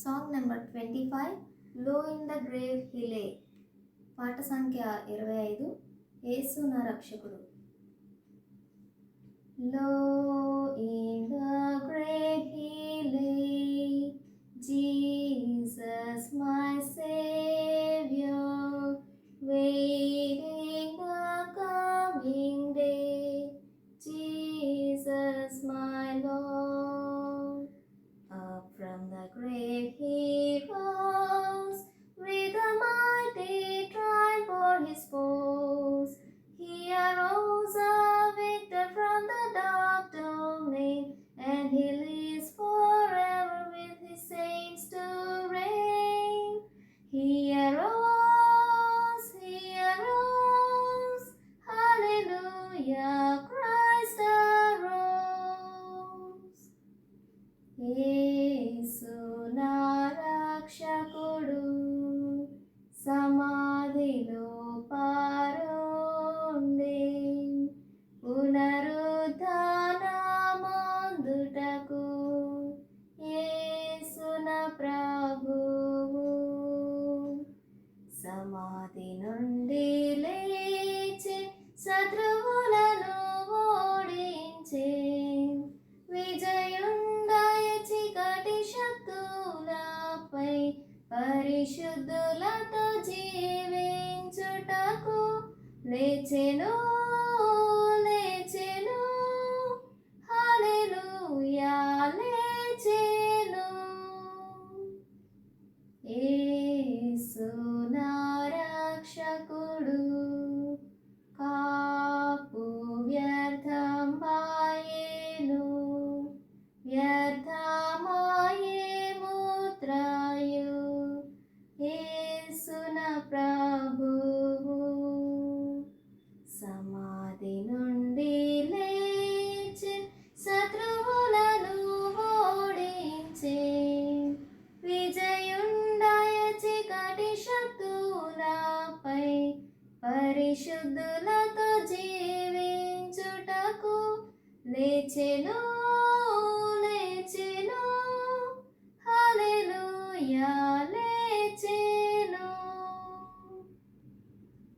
Song number twenty ఫైవ్లో in the grave హిలే పాట సంఖ్య ఇరవై ఐదు ఏసు నా రక్షకుడు లో ఇన్ నుండి లేచి శత్రువులను ఓడించే విజయుండయ చికటి శక్తులపై పరిశుద్ధులతో జీవించుటకు లేచెను. కాపు వ్యర్థం వ్యర్థమాయే మూత్రయు. యేసున పరిశుద్ధులతో జీవించుటకు లేచెను లేచెను. హల్లెలూయా లేచెను.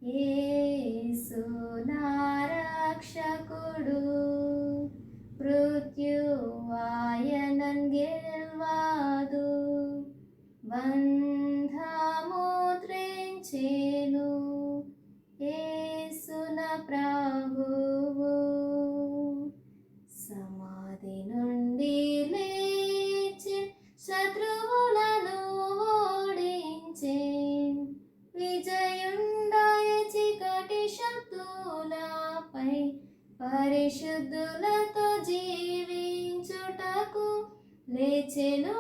యేసు నా రక్షకుడు మృత్యువాయనన్ గెల్వాదు. వన్ రాహువు సమాధి నుండి లేచి శత్రువులను ఓడించే విజయుండాయ చికటి శత్రులపై పరిశుద్ధులతో జీవించుటకు లేచెను.